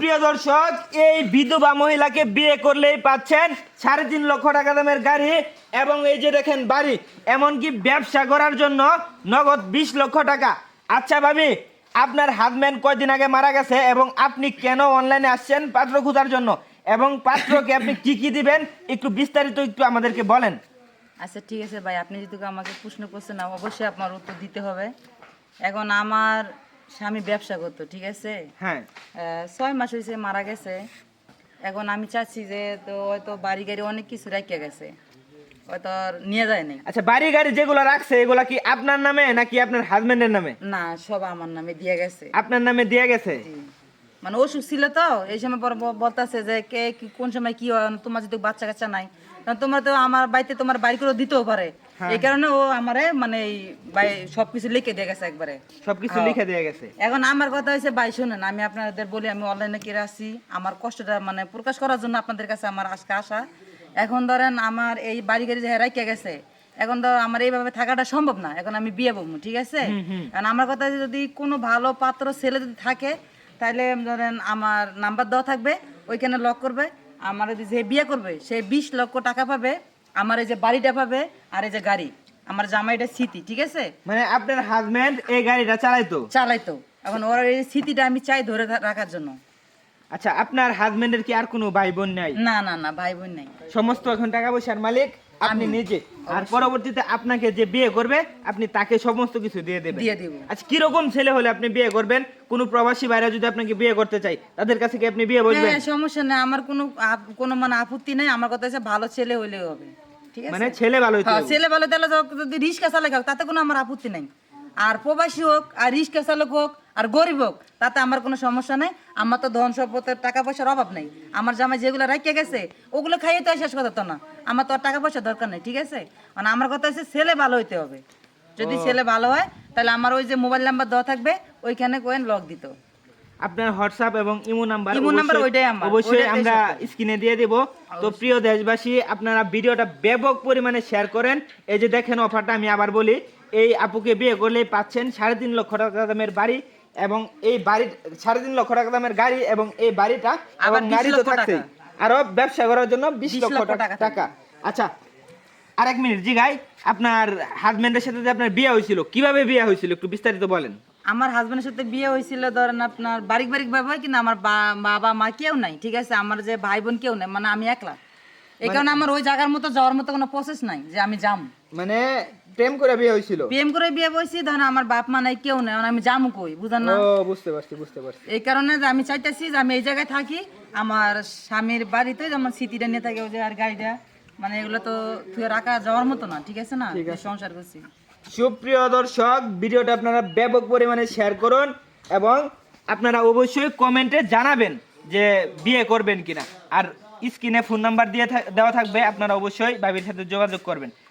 সুপ্রিয় দর্শক, এই বিধবা মহিলাকে বিয়ে করলেই পাচ্ছেন সাড়ে তিন লক্ষ টাকা দামের গাড়ি এবং এই যে দেখেন বাড়ি, এমনকি ব্যবসা করার জন্য নগদ বিশ লক্ষ টাকা। আচ্ছা ভাবি, আপনার হাজব্যান্ড কয়দিন আগে মারা গেছে এবং আপনি কেন অনলাইনে আসছেন পাত্র খোঁজার জন্য? এবং পাত্রকে আপনি কি কি দিবেন? একটু বিস্তারিত একটু আমাদেরকে বলেন। আচ্ছা ঠিক আছে ভাই। আপনি যদি আমাকে প্রশ্ন করছেন, অবশ্যই আপনার উত্তর দিতে হবে। এখন আমার স্বামী ব্যবসা করতো ঠিক আছে? হ্যাঁ। ছয় মাস হয়েছে মারা গেছে। এখন আমি চাচ্ছি যে তো হয়তো বাড়ি গাড়ি অনেক কিছু রেখে গেছে। হয়তো আর নিয়ে যায় নাই। আচ্ছা বাড়ি গাড়ি যেগুলো রাখছে এগুলা কি আপনার নামে নাকি আপনার হাজবেন্ডের নামে? না সব আমার নামে দিয়ে গেছে। আপনার নামে দিয়ে গেছে? মানে অসুখ ছিল তো এই সময় পর বলতেছে যে কে কোন সময় কি হয় তোমার যদি বাচ্চা কাচ্চা নাই কারণ তোমার তো আমার বাড়িতে তোমার বাড়ি করে দিতেও পারে। এই কারণে ও আমারে মানে সবকিছু লিখে দিয়ে গেছে একবারে। সবকিছু হ্যাঁ। লিখে দিয়ে গেছে। এখন আমার কথা হয়েছে ভাই শুনেন আমি আপনাদের বলি আমি অনলাইনে কিনে আসি আমার কষ্টটা মানে প্রকাশ করার জন্য আপনাদের কাছে আমার আজকে আসা। এখন ধরেন আমার এই বাড়ি গাড়ি যে রাইকে গেছে এখন ধর আমার এইভাবে থাকাটা সম্ভব না এখন আমি বিয়ে বলব ঠিক আছে? এখন আমার কথা যদি কোনো ভালো পাত্র ছেলে যদি থাকে তাহলে ধরেন আমার নাম্বার দেওয়া থাকবে ওইখানে লক করবে আমার যে বিয়ে করবে সে বিশ লক্ষ টাকা পাবে আমার এই যে বাড়িটা পাবে আর এই যে গাড়ি। আমার জামাইটা স্মৃতি ঠিক আছে? মানে আপনার হাজবেন্ড এই গাড়িটা চালাইতো? চালাইতো। এখন ওর এই স্মৃতিটা আমি চাই ধরে রাখার জন্য। আচ্ছা আপনার হাজবেন্ডের কি আর কোনো ভাই বোন নাই? না না না ভাই বোন নাই। সমস্ত এখন টাকা পয়সার মালিক? আপনি নিজে। আর পরবর্তীতে আপনাকে যে বিয়ে করবে আপনি তাকে সমস্ত কিছু দিয়ে দেবেন। দিয়ে দিব। আচ্ছা কীরকম ছেলে হলে আপনি বিয়ে করবেন? কোন প্রবাসী ভাইরা যদি আপনাকে বিয়ে করতে চাই তাদের কাছে কি আপনি বিয়ে বসবেন? হ্যাঁ সমস্যা নেই। আমার কোনো আপ- কোনো মানে আপত্তি নাই। আমার কথা হচ্ছে ভালো ছেলে হলে হবে। ঠিক আছে? মানে ছেলে ভালো হইতে হ্যাঁ হবে। ছেলে ভালো তাহলে যদি রিক্সা চালক হোক তাতে কোনো আমার আপত্তি নাই। আর প্রবাসী হোক আর রিক্সা চালক হোক আর গরিব হোক তাতে আমার কোনো সমস্যা নাই। আমার তো ধন সম্পদের টাকা পয়সার অভাব নেই। আমার জামাই যেগুলো রাখিয়ে গেছে ওগুলো খাইয়ে তো শেষ কথা তো না। আমার তো টাকা পয়সা দরকার নেই ঠিক আছে? মানে আমার কথা হচ্ছে ছেলে ভালো হইতে হবে। যদি ছেলে ভালো হয় তাহলে আমার ওই যে মোবাইল নাম্বার দেওয়া থাকবে ওইখানে কোয়েন লক দিত। আপনার হোয়াটসঅ্যাপ এবং ইমো নাম্বার ইমো নাম্বার ওইটাই আমার, অবশ্যই আমরা স্ক্রিনে দিয়ে দেব। তো প্রিয় দেশবাসী আপনারা ভিডিওটা ব্যাপক পরিমাণে শেয়ার করেন। এই যে দেখেন অফারটা আমি আবার বলি এই আপুকে বিয়ে করলেই পাচ্ছেন সাড়ে তিন লক্ষ টাকা দামের বাড়ি। এবং এই বাড়ি সাড়ে তিন লক্ষ টাকা দামের গাড়ি এবং এই বাড়িটা আবার গাড়ি তো থাকছেই আরও ব্যবসা করার জন্য বিশ লক্ষ টাকা। আচ্ছা আরেক মিনিট জি গাই আপনার হাজবেন্ডের সাথে যে আপনার বিয়ে হয়েছিল কীভাবে বিয়ে হয়েছিল একটু বিস্তারিত বলেন। আমার হাজবেন্ডের সাথে বিয়ে হয়েছিল ধরেন আপনার বাড়িক বাড়িক ভাবে কিন্তু আমার বাবা মা কেউ নাই ঠিক আছে? আমার যে ভাই বোন কেউ নাই মানে আমি একলা। এই কারণে আমার ওই জায়গার মতো যাওয়ার মতো কোনো প্রসেস নাই যে আমি যাম। মানে প্রেম করে বিয়ে হয়েছিল। প্রেম করে বিয়ে বসছি ধরেন আমার বাপ মা নাই কেউ নাই আমি যামু কই বুঝেন না? ও বুঝতে পারছি বুঝতে পারছি। এই কারণে যে আমি চাইতেছি যে আমি এই জায়গায় থাকি আমার স্বামীর বাড়িতে আমার স্মৃতিটা নিয়ে থাকে ওই যে আর গাড়িটা মানে এগুলো তো থুয়ে রাখা যাওয়ার মতো না ঠিক আছে না? সংসার করছি। সুপ্রিয় দর্শক ভিডিওটা আপনারা ব্যাপক পরিমাণে শেয়ার করুন এবং আপনারা অবশ্যই কমেন্টে জানাবেন যে বিয়ে করবেন কিনা। আর স্ক্রিনে ফোন নাম্বার দিয়ে দেওয়া থাকবে আপনারা অবশ্যই ভাবির সাথে যোগাযোগ করবেন।